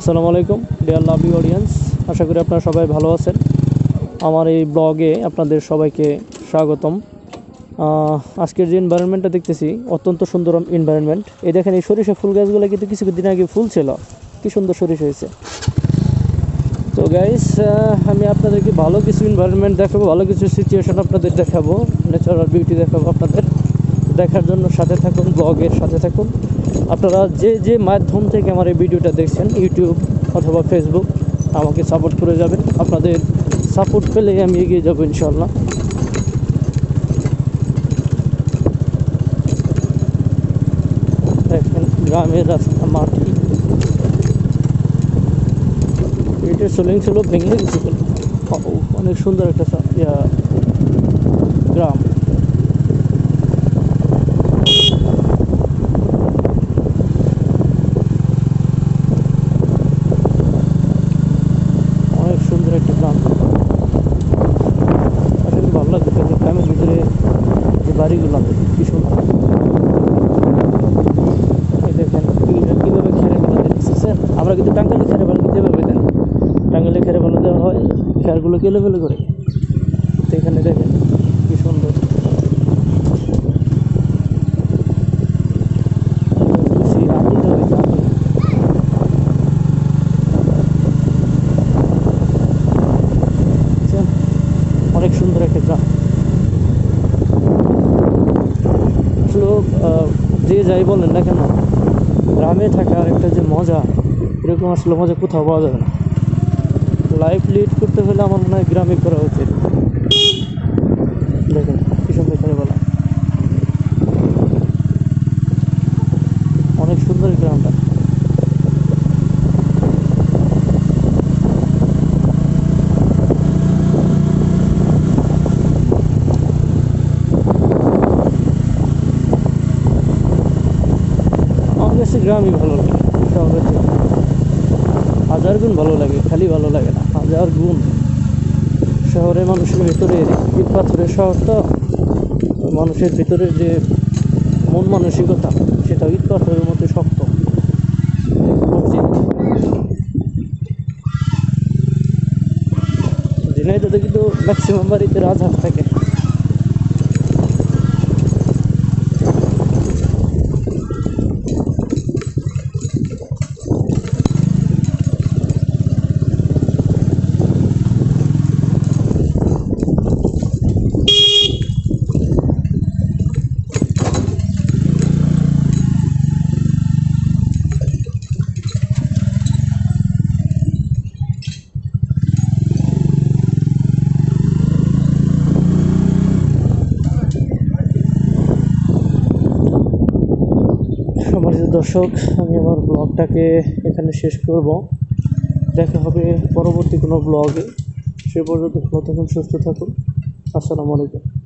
আসসালামু আলাইকুম deer lovely audience আশা করি আপনারা সবাই ভালো আছেন। আমার এই ব্লগে আপনাদের সবাইকে স্বাগতম। আজকের যে এনভায়রনমেন্টটা দেখতেছি, অত্যন্ত সুন্দর এনভায়রনমেন্ট এই দেখেন, এই সরিষা ফুল গাছগুলো কিন্তু কিছু দিন আগে ফুল ছিল কি সুন্দর সরিষা হয়েছে। তো গাইস আমি আপনাদেরকে ভালো কিছু এনভায়রনমেন্ট দেখাবো, ভালো কিছু সিচুয়েশন আপনাদের দেখাবো ন্যাচারাল বিউটি দেখাবো আপনাদের। দেখার জন্য সাথে থাকুন ব্লগের সাথে থাকুন। আপনারা যে যে মাধ্যম থেকে আমার এই ভিডিওটা দেখছেন ইউটিউব অথবা ফেসবুক আমাকে সাপোর্ট করে যাবেন। আপনাদের সাপোর্ট পেলেই আমি এগিয়ে যাব ইনশাল্লাহ দেখেন গ্রামের রাস্তা মাটি। এটা সোলিং ছিল ভেঙে গেছিল ও, অনেক সুন্দর একটা ইয়া, গ্রাম অনেক সুন্দর একটা গ্রাম আসলে ভালো লাগছে যে গ্রামের ভিতরে যে বাড়িগুলো কি সুন্দর। দেখেন কীভাবে খেরে ফেলা দেখতেছেন? আমরা কিন্তু টাঙ্গালে খেরে ফেলা যেভাবে দেন টাঙ্গালে খেরে ফেলা দেওয়া হয় খেয়ারগুলো কেলে ফেলে করে? তো এখানে দেখেন, কি সুন্দর? অনেক সুন্দর একটা গ্রাম আসলে আহ, যে যাই বলেন না কেন, গ্রামে থাকার একটা যে মজা, এরকম আসলে মজা কোথাও পাওয়া যাবে না। লাইফ লিড করতে হলে আমার মনে হয় গ্রামে করা উচিত। দেখেন কি সুন্দর করে বলা অনেক সুন্দর এই গ্রামটা আমার কাছে গ্রামই ভালো লাগে হাজার গুণ ভালো লাগে, খালি ভালো লাগে না, হাজার গুণ। শহরে মানুষের ভিতরে ইট পাথরের শহর তো, মানুষের ভিতরে যে মন মানসিকতা সেটা ইট পাথরের মধ্যে শক্ত। মসজিদ। ঝিনাইদহে কিন্তু ম্যাক্সিমাম বাড়িতে রাজহাঁস থাকে। সম্মানিত দর্শক, আমি আমার ব্লগটাকে এখানে শেষ করব। দেখা হবে পরবর্তী কোনো ব্লগে। সে পর্যন্ত ভালো থাকুন, সুস্থ থাকুন। আসসালামু আলাইকুম।